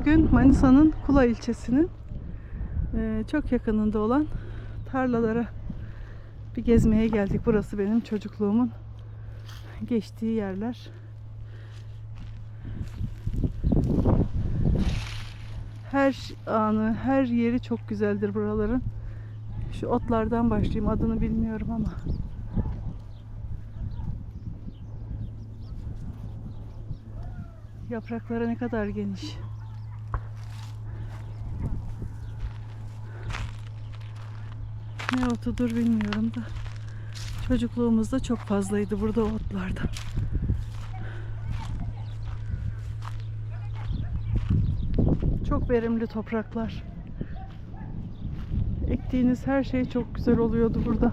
Bugün Manisa'nın Kula ilçesinin eee, çok yakınında olan tarlalara bir gezmeye geldik. Burası benim çocukluğumun geçtiği yerler. Her anı, her yeri çok güzeldir buraların. Şu otlardan başlayayım. Adını bilmiyorum ama. Yaprakları ne kadar geniş. Ne otudur bilmiyorum da. Çocukluğumuzda çok fazlaydı burada otlarda. Çok verimli topraklar. Ektiğiniz her şey çok güzel oluyordu burada.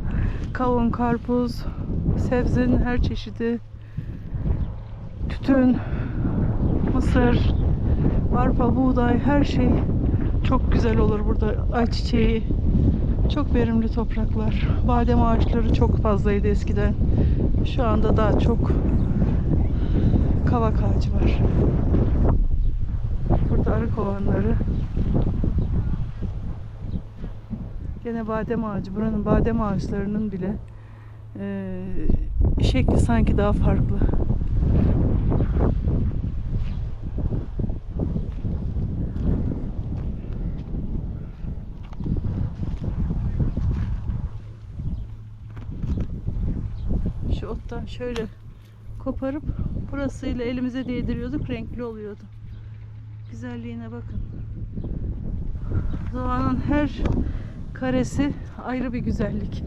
Kavun, karpuz, sebzenin her çeşidi, tütün, mısır, arpa, buğday her şey çok güzel olur burada. Ayçiçeği, çok verimli topraklar. Badem ağaçları çok fazlaydı eskiden. Şu anda daha çok kavak ağacı var. Burada arı kovanları. Gene badem ağacı. Buranın badem ağaçlarının bile eee, şekli sanki daha farklı. Şu ottan şöyle koparıp burasıyla elimize değdiriyorduk. Renkli oluyordu. Güzelliğine bakın. Doğanın her karesi ayrı bir güzellik.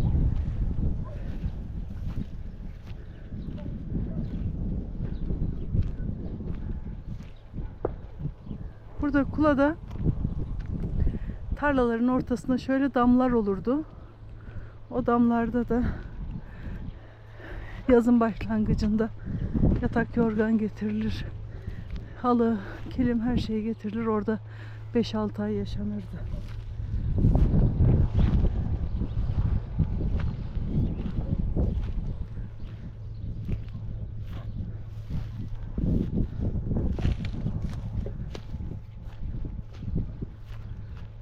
Burada Kula'da tarlaların ortasında şöyle damlar olurdu. O damlarda da yazın başlangıcında yatak yorgan getirilir. Halı, kilim her şey getirilir. Orada 5-6 ay yaşanırdı.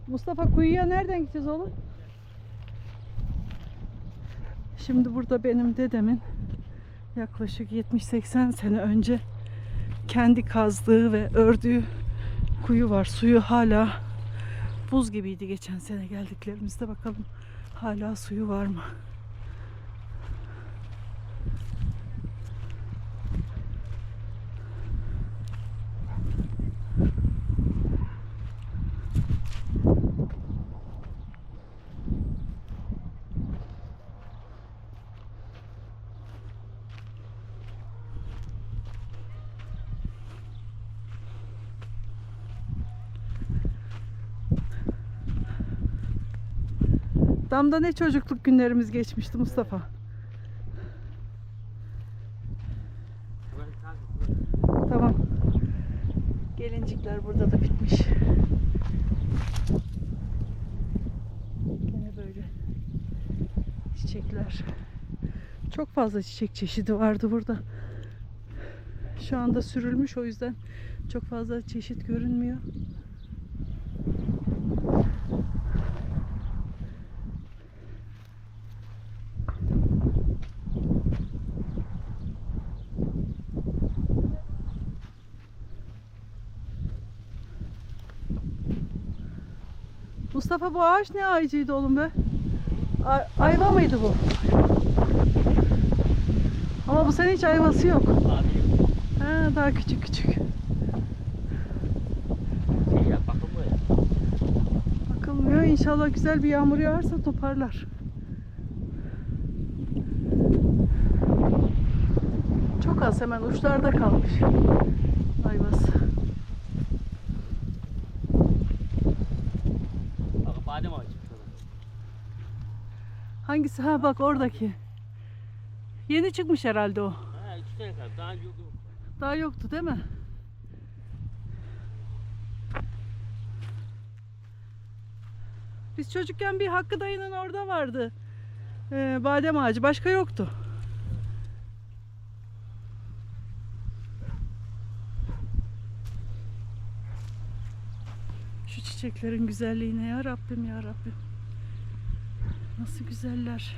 Mustafa kuyuya nereden gideceğiz oğlum? Şimdi burada benim dedemin yaklaşık 70-80 sene önce kendi kazdığı ve ördüğü kuyu var. Suyu hala buz gibiydi geçen sene geldiklerimizde. Bakalım hala suyu var mı? Damda ne çocukluk günlerimiz geçmişti Mustafa. Tamam. Gelincikler burada da bitmiş. Gene böyle çiçekler. Çok fazla çiçek çeşidi vardı burada. Şu anda sürülmüş o yüzden çok fazla çeşit görünmüyor. Mustafa bu ağaç ne ağacıydı oğlum be? Ay- ayva mıydı bu? Ama bu sene hiç ayvası yok. Ha, daha küçük küçük. Bakılmıyor. İnşallah güzel bir yağmur yağarsa toparlar. Çok az hemen uçlarda kalmış. Ayvası. Badem ağacı. Hangisi? Ha bak oradaki. Yeni çıkmış herhalde o. Ha iki tane kaldı. Daha önce yoktu. Daha yoktu değil mi? Biz çocukken bir Hakkı dayının orada vardı. Ee, badem ağacı. Başka yoktu. çiçeklerin güzelliğine ya Rabbim ya Rabbim. Nasıl güzeller.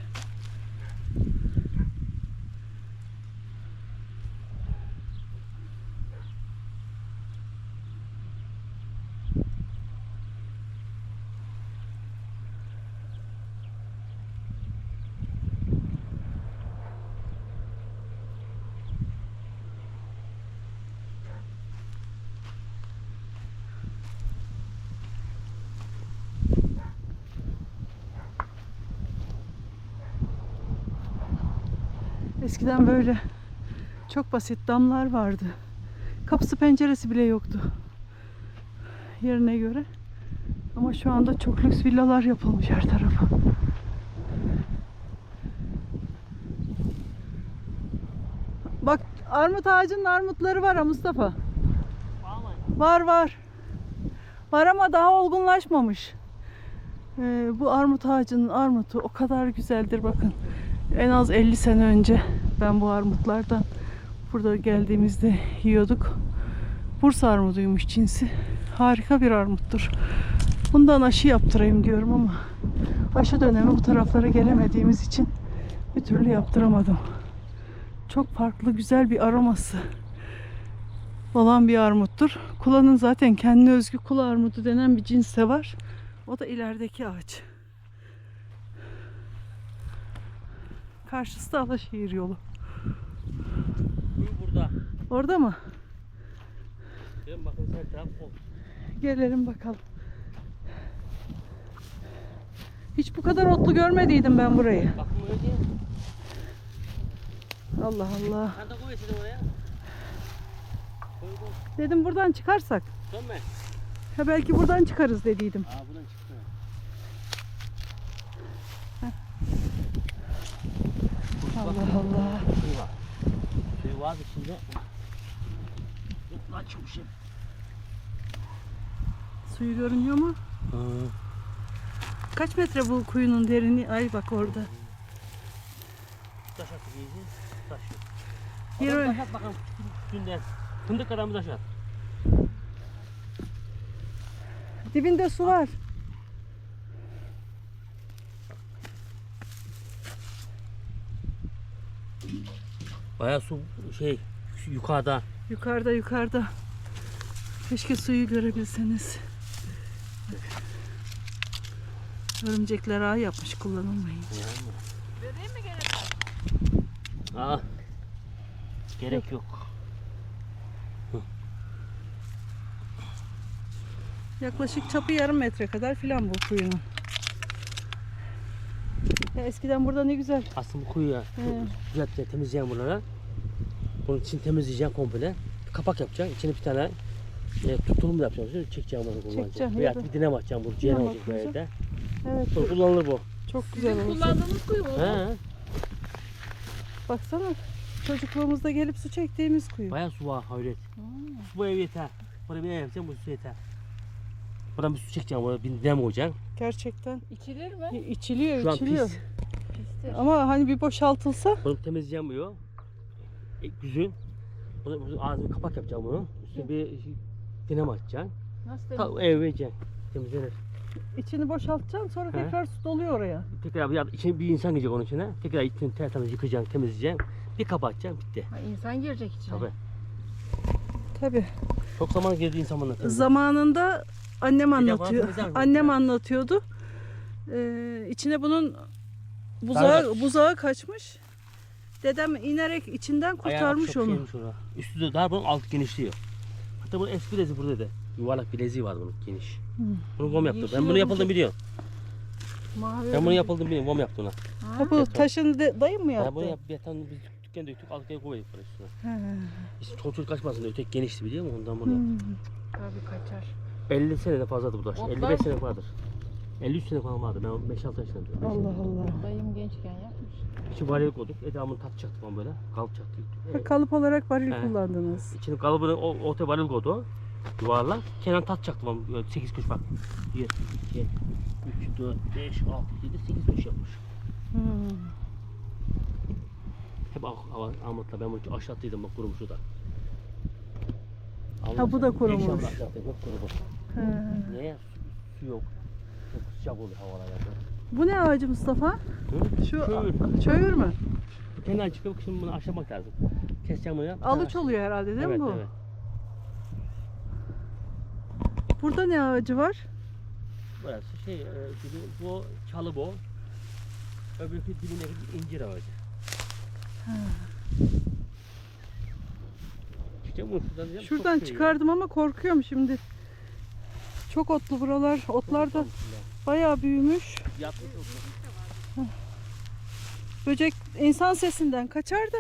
Eskiden böyle çok basit damlar vardı. Kapısı penceresi bile yoktu. Yerine göre. Ama şu anda çok lüks villalar yapılmış her tarafa. Bak armut ağacının armutları var ha Mustafa. Var var. Var ama daha olgunlaşmamış. Ee, bu armut ağacının armutu o kadar güzeldir bakın. En az 50 sene önce ben bu armutlardan burada geldiğimizde yiyorduk. Bursa armuduymuş cinsi. Harika bir armuttur. Bundan aşı yaptırayım diyorum ama aşı dönemi bu taraflara gelemediğimiz için bir türlü yaptıramadım. Çok farklı güzel bir aroması olan bir armuttur. Kula'nın zaten kendine özgü kula armudu denen bir cins de var. O da ilerideki ağaç. Karşısı da Alaşehir yolu. Kuyu burada. Orada mı? Gelin bakın sen taraf ol. Gelelim bakalım. Hiç bu kadar otlu görmediydim ben burayı. Bakın öyle değil. Allah Allah. Sen de koy şimdi oraya. Koy koy. Dedim buradan çıkarsak. Dönme. Ha belki buradan çıkarız dediydim. Aa buradan çıktı. Allah Allah. Suyu var. Suyu var içinde. Yokla çıkmış hep. Suyu görünüyor mu? Hı. Kaç metre bu kuyunun derini? Ay bak orada. Taş atı giyeceğiz. Taş yok. Bir Adam taş at bakalım. Günden. Fındık kadar mı taş at? Dibinde su var. Baya su şey yukarıda. Yukarıda yukarıda. Keşke suyu görebilseniz. Örümcekler ağ yapmış kullanılmayınca. Yani. Vereyim mi gene? Aa. Gerek yok. Yaklaşık çapı yarım metre kadar filan bu kuyunun. Ya eskiden burada ne güzel. Aslında bu He. güzel güzel temizleyeceğim buraları. Bunun için temizleyeceğim komple. Kapak yapacağım. İçine bir tane e, tutulum da yapacağım. Çekeceğim bunu Çekeceğim, kullanacağım. ya Veya da- bir dinamo atacağım. Bunu ciğer olacak bu atacağım. evde. Evet Sonra kullanılır bu. çok güzel olacak. Kullandığımız kuyu mu? He. Baksana çocukluğumuzda gelip su çektiğimiz kuyu. Bayağı su var hayret. Su bu ev yeter. Buraya bir ev yapacağım bu su yeter. Buradan bir su çekeceğim. Buraya bir dinamo olacak. Gerçekten İçilir mi? içiliyor Şu an içiliyor. pis. Pistir. Ama hani bir boşaltılsa Bunu temizleyeceğim bunu. E, güzün. Bunu, bunu ağzını kapak yapacağım bunu. Üstüne bir dinamo atacağım. Nasıl Ta temiz? ev vereceksin. Temizlenir. içini boşaltacaksın sonra He. tekrar su doluyor oraya. Tekrar bir, içine bir insan girecek onun içine. Tekrar içini tertemiz yıkacaksın, temizleyeceksin. Bir kapatacaksın, bitti. Ha, insan girecek içine. Tabii. Tabii. Çok zaman girdi insan bununla temizle. Zamanında annem anlatıyor. mi? Annem anlatıyordu. Ee, içine bunun buzağı, buzağı kaçmış. Dedem inerek içinden kurtarmış onu. Üstü de dar bunun alt genişliyor. Hatta bunun eski bileziği burada da. Yuvarlak bileziği var bunun geniş. Bunu vom yaptı. Ben bunu yapıldığını biliyorum. Mavi Ben bunu yapıldığını biliyorum. Vom yaptı ona. Ha, bu taşın de, dayım mı yaptı? Ben bunu yap, yatan biz dükkan döktük, kere koyduk. He. İşte çocuk kaçmasın diye ötek genişti biliyor musun? Ondan bunu Hmm. yaptı. Tabii kaçar. 50 senede fazladır bu taş. Otlar- 55 sene vardır. 53 sene falan vardı. Ben 5-6 yaşındaydım. Allah Allah. Dayım gençken yapmış. İçi varil koyduk. Edamını tat çaktık falan böyle. Kalıp çaktık. Ha, kalıp olarak varil kullandınız. İçini kalıbını o, ortaya varil koydu. Yuvarlak. Kenan tat çaktı falan. Böyle 8 kuş bak. 1, 2, 3, 4, 5, 6, 7, 8 kuş yapmış. Hmm. Hep ah- ah- Ahmet'la ben bunu aşağı attıydım bak kurumuş o da. Ha, bu da kurumuş. İnşallah zaten bak kurumuş. He. Niye? su yok. Çok sıcak oluyor havalar yani. Bu ne ağacı Mustafa? Hı? Şu Çöğür. çöğür mü? Kenardan çıkıp şimdi bunu aşamak lazım. Keseceğim bunu. Alıç oluyor herhalde değil evet, mi bu? Evet. Burada ne ağacı var? Burası şey, e, şimdi bu çalı bu. Öbürkü dibindeki incir ağacı. Bunu şuradan şey çıkardım ama korkuyorum şimdi. Çok otlu buralar. Otlar da bayağı büyümüş. Böcek insan sesinden kaçar da.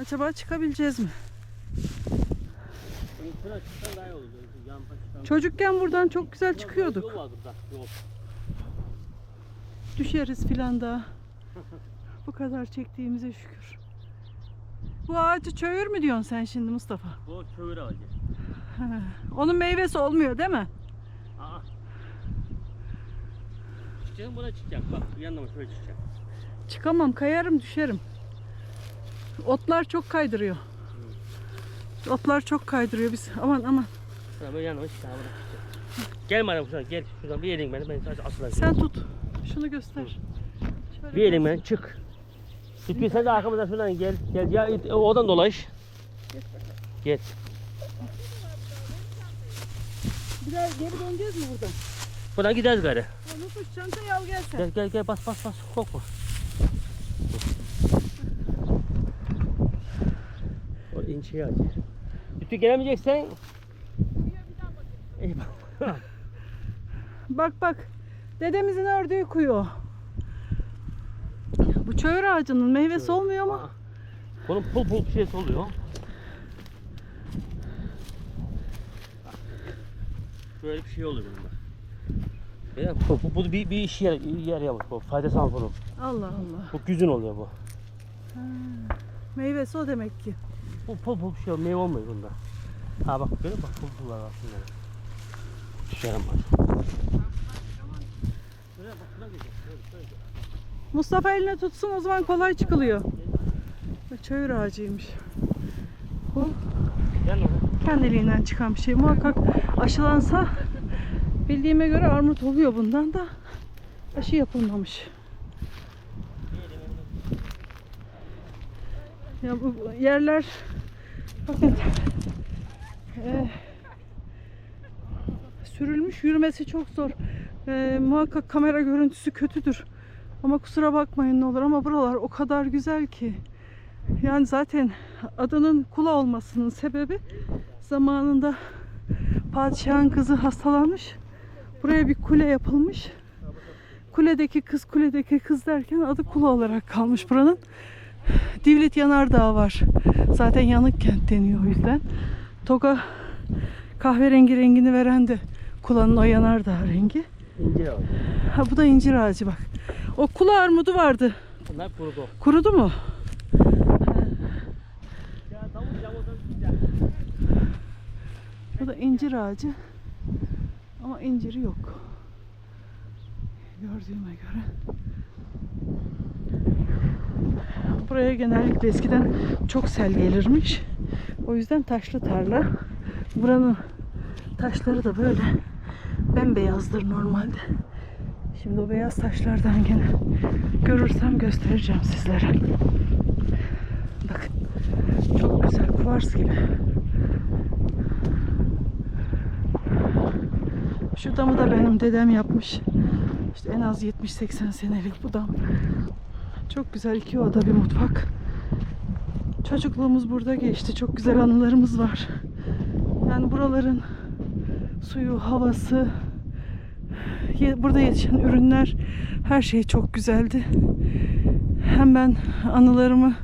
Acaba çıkabileceğiz mi? Çocukken buradan çok güzel çıkıyorduk. Düşeriz filan da. Bu kadar çektiğimize şükür. Bu ağacı çöğür mü diyorsun sen şimdi Mustafa? Bu çöğür ağacı. Onun meyvesi olmuyor değil mi? Aa. Çıkacağım buna çıkacak. Bak yanına şöyle çıkacak. Çıkamam, kayarım, düşerim. Otlar çok kaydırıyor. Otlar çok kaydırıyor biz. Aman aman. Şuna böyle. Buna çıkacak. Gel madem şuradan gel. Şuradan bir elin beni. Ben sadece asılayım. Sen tut. Şunu göster. Şöyle Bir elin beni çık. Sen de arkamızdan şuradan gel. Gel ya it- odan dolaş. Gel. Bir daha geri döneceğiz mi buradan? Buradan gideriz gari. Unutmuş çantayı al gel sen. Gel gel gel bas bas bas. Korkma. O inçi ağacı. Lütfi gelemeyeceksen. Eyvah. Bak bak. Dedemizin ördüğü kuyu. Bu çöğür ağacının meyvesi olmuyor mu? Bunun pul pul bir şeysi oluyor. Böyle bir şey oluyor bunda. Ya, bu, bu, bu bir, bir iş yer, yer yapmış bu. Faydası al bunu. Allah Allah. Bu güzün oluyor bu. Meyvesi o demek ki. Bu pul bir şey meyve olmuyor bunda. Ha bak musun? Bak pul var aslında. Şöyle, şöyle. Mustafa eline tutsun o zaman kolay çıkılıyor. Bu Çöğür ağacıymış. Bu Gel oraya. Kendiliğinden çıkan bir şey. Muhakkak aşılansa bildiğime göre armut oluyor bundan da aşı yapılmamış. Ya bu yerler bakın eh, sürülmüş yürümesi çok zor. Eh, muhakkak kamera görüntüsü kötüdür. Ama kusura bakmayın ne olur ama buralar o kadar güzel ki. Yani zaten adının kula olmasının sebebi zamanında padişahın kızı hastalanmış. Buraya bir kule yapılmış. Kuledeki kız kuledeki kız derken adı kula olarak kalmış buranın. Divlit Yanardağ var. Zaten yanık kent deniyor o yüzden. Toga kahverengi rengini veren de kulanın o yanardağ rengi. İncir ağacı. Ha bu da incir ağacı bak. O kula armudu vardı. Bunlar kurudu. Kurudu mu? Ya tavuk yavuzdan güzel. Bu da incir ağacı. Ama inciri yok. Gördüğüme göre. Buraya genellikle eskiden çok sel gelirmiş. O yüzden taşlı tarla. Buranın taşları da böyle bembeyazdır normalde. Şimdi o beyaz taşlardan gene görürsem göstereceğim sizlere. Bakın. Çok güzel kuvars gibi. Şu damı da benim dedem yapmış. İşte en az 70-80 senelik bu dam. Çok güzel iki oda bir mutfak. Çocukluğumuz burada geçti. Çok güzel anılarımız var. Yani buraların suyu, havası, burada yetişen ürünler her şey çok güzeldi. Hem ben anılarımı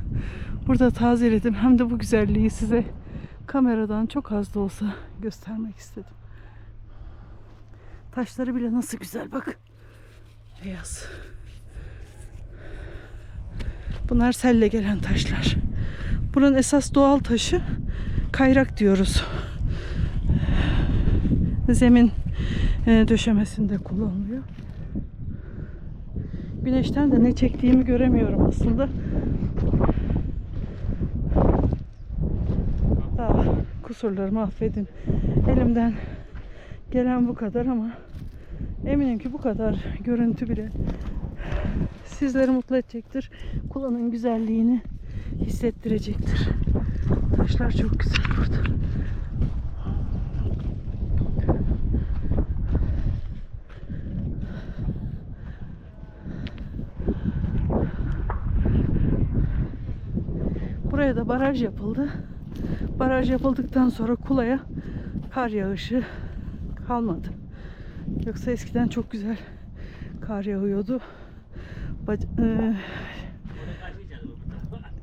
burada tazeledim hem de bu güzelliği size kameradan çok az da olsa göstermek istedim. Taşları bile nasıl güzel bak. Beyaz. Bunlar selle gelen taşlar. Buranın esas doğal taşı kayrak diyoruz. Zemin e, döşemesinde kullanılıyor. Güneşten de ne çektiğimi göremiyorum aslında. Ah, kusurlarımı affedin. Elimden gelen bu kadar ama eminim ki bu kadar görüntü bile sizleri mutlu edecektir. Kullanın güzelliğini hissettirecektir. Taşlar çok güzel burada. Buraya da baraj yapıldı. Baraj yapıldıktan sonra Kula'ya kar yağışı kalmadı. Yoksa eskiden çok güzel kar yağıyordu. Bac- e,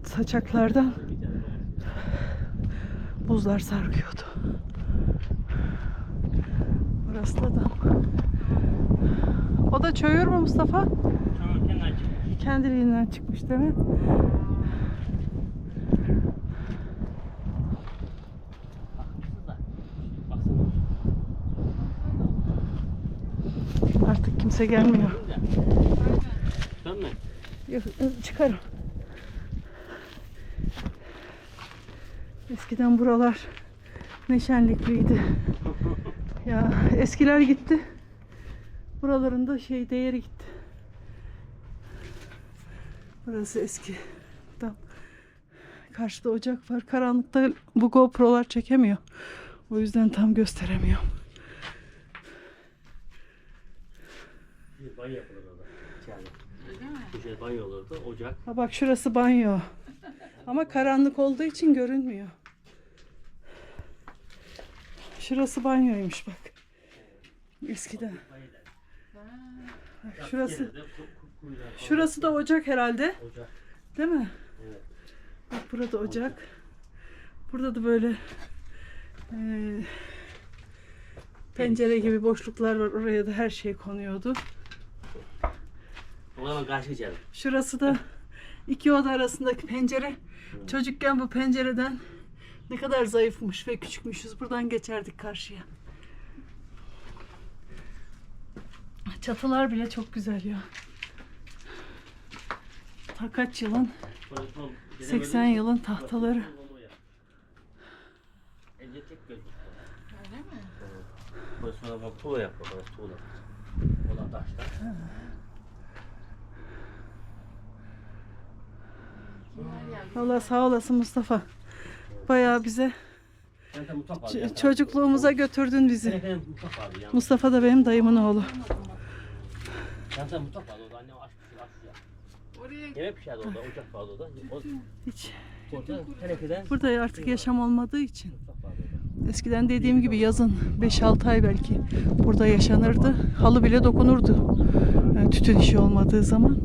saçaklardan buzlar sarkıyordu. Burası da dam. O da çöğür mü Mustafa? Kendiliğinden çıkmış değil mi? Bakmışsın da. Baksana. Artık kimse gelmiyor. Dönme. Yok, çıkarım. Eskiden buralar ne şenlikliydi. Ya eskiler gitti. Buraların da şey değeri gitti. Burası eski. Tam karşıda ocak var. Karanlıkta bu GoPro'lar çekemiyor. O yüzden tam gösteremiyorum. Bir banyo yapılır orada. Yani. Köşede banyo olurdu. Ocak. Ha bak şurası banyo. Ama karanlık olduğu için görünmüyor. Şurası banyoymuş bak. Eskiden. Bak Şurası Yerde de ku- ku- kuyular falan. şurası da ocak herhalde, Ocak. değil mi? Evet. Bak burada ocak. Burada da böyle eee, pencere gibi boşluklar var. Oraya da her şey konuyordu. O zaman karşı canım. Şurası da iki oda arasındaki pencere. Çocukken bu pencereden ne kadar zayıfmış ve küçükmüşüz. Buradan geçerdik karşıya. Çatılar bile çok güzel ya. Ta kaç yılın? 80 yılın tahtaları. Elde tek göz. Öyle mi? Burası sonra bak tuğla yapma burası tuğla. Olan taşlar. Valla sağ olasın Mustafa. Bayağı bize çocukluğumuza götürdün bizi. Mustafa da benim dayımın oğlu. Hiç. Burada artık yaşam olmadığı için. Eskiden dediğim gibi yazın 5-6 ay belki burada yaşanırdı. Halı bile dokunurdu. Tütün işi olmadığı zaman.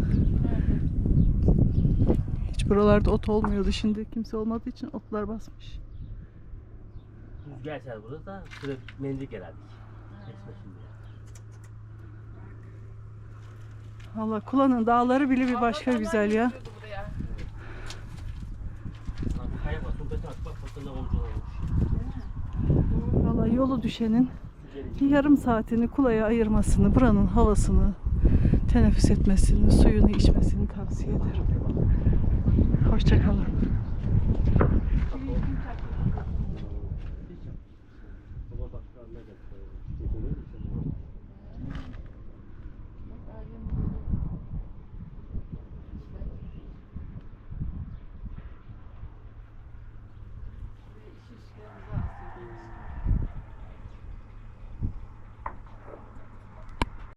Hiç buralarda ot olmuyordu. Şimdi kimse olmadığı için otlar basmış. Rüzgar eser burada da şöyle mendil gelerdik. Esme şimdi ya. Allah kullanın dağları bile bir başka güzel ya. Lan Kaya bak, bak. Valla yolu düşenin bir yarım saatini kulaya ayırmasını, buranın havasını teneffüs etmesini, suyunu içmesini tavsiye ederim. Hoşçakalın.